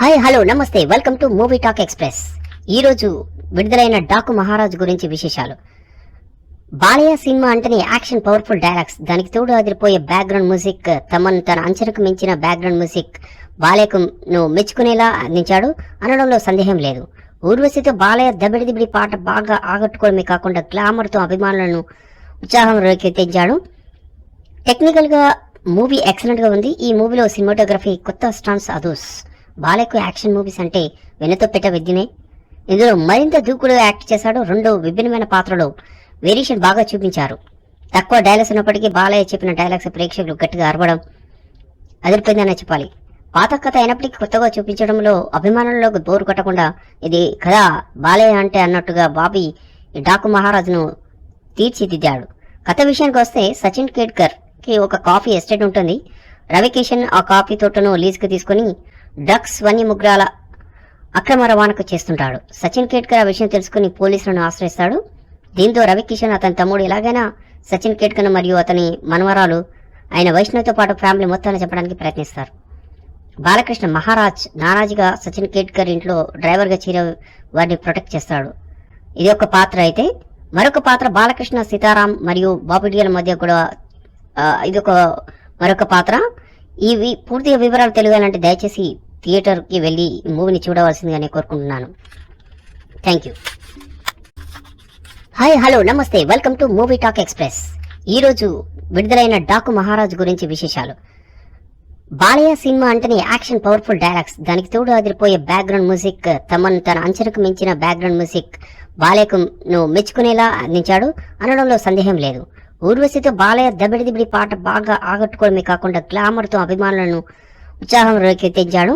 Hi hello namaste. Welcome to movie talk express ఈరోజు విడుదలైన డాకు మహారాజ్ గురించి విశేషాలు. బాలయ్య సినిమా అంటేనే యాక్షన్ పవర్ఫుల్ డైలాగ్స్ దానికి తోడు అదిరిపోయే బ్యాక్గ్రౌండ్ మ్యూజిక్ తమను తన అంచనకు మించిన బ్యాక్గ్రౌండ్ మ్యూజిక్ బాలయ్యకు మెచ్చుకునేలా అందించాడు. అనడంలో సందేహం లేదు. ఊర్వశితో బాలయ్య దబిడి దిబిడి పాట బాగా ఆగట్టుకోవడమే కాకుండా గ్లామర్తో అభిమానులను ఉత్సాహం రేకెత్తించాడు. టెక్నికల్గా మూవీ ఎక్సలెంట్గా ఉంది. ఈ మూవీలో సినిమాటోగ్రఫీ కొత్త స్టాన్స్ అదూస్. బాలకు యాక్షన్ మూవీస్ అంటే వెనతో పెట్ట విద్యనే. ఇందులో మరింత దూకుడుగా యాక్ట్ చేశాడు రెండు విభిన్నమైన పాత్రలో వేరియేషన్ బాగా చూపించారు. తక్కువ డైలాగ్స్ ఉన్నప్పటికీ బాలయ్య చెప్పిన డైలాగ్స్ ప్రేక్షకులు గట్టిగా అరవడం అదిరిపోయిందనే చెప్పాలి. పాత కథ అయినప్పటికీ కొత్తగా చూపించడంలో అభిమానులకు బోరు కొట్టకుండా ఇది కథ బాలయ్య అంటే అన్నట్టుగా బాబీ డాకు మహారాజును తీర్చిదిద్దాడు. కథ విషయానికి వస్తే సచిన్ కేడ్కర్కి ఒక కాఫీ ఎస్టేట్ ఉంటుంది. రవికిషన్ ఆ కాఫీ తోటను లీజ్కి తీసుకుని డ్రగ్స్ వన్యముగ్రాల అక్రమ రవాణాకు చేస్తుంటాడు. సచిన్ కేట్కర్ ఆ విషయం తెలుసుకుని పోలీసులను ఆశ్రయిస్తాడు. దీంతో రవికిషన్ అతని తమ్ముడు ఎలాగైనా సచిన్ కేట్కర్ మరియు అతని మనవరాలు ఆయన వైష్ణవ్తో పాటు ఫ్యామిలీ మొత్తాన్ని చెప్పడానికి ప్రయత్నిస్తారు. బాలకృష్ణ మహారాజ్ నానాజీగా సచిన్ కేట్కర్ ఇంట్లో డ్రైవర్గా చేరే వారిని ప్రొటెక్ట్ చేస్తాడు. ఇది ఒక పాత్ర అయితే. మరొక పాత్ర బాలకృష్ణ సీతారాం మరియు బాబుడియల మధ్య కూడా ఇది ఒక మరొక పాత్ర. ఈ పూర్తిగా వివరాలు తెలియాలంటే దయచేసి థియేటర్కి వెళ్ళి మూవీని చూడవలసిందిగానే కోరుకుంటున్నాను. Thank you hi hello namaste. Welcome to movie talk express ఈ రోజు విడుదలైన డాకు మహారాజ్ గురించి విశేషాలు. బాలయ్య సినిమా అంటేనే యాక్షన్ పవర్ఫుల్ డైలాగ్స్. దానికి తోడు అదిరిపోయే బ్యాక్గ్రౌండ్ మ్యూజిక్ తమను తన అంచనకు మించిన బ్యాక్గ్రౌండ్ మ్యూజిక్ బాలయ్యకు ను మెచ్చుకునేలా అందించాడు అనడంలో సందేహం లేదు. ఊర్వశితో బాలయ్య దబిడిదిబిడి పాట బాగా ఆకట్టుకోవడమే కాకుండా గ్లామర్తో అభిమానులను ఉత్సాహం రేకెత్తించాడు.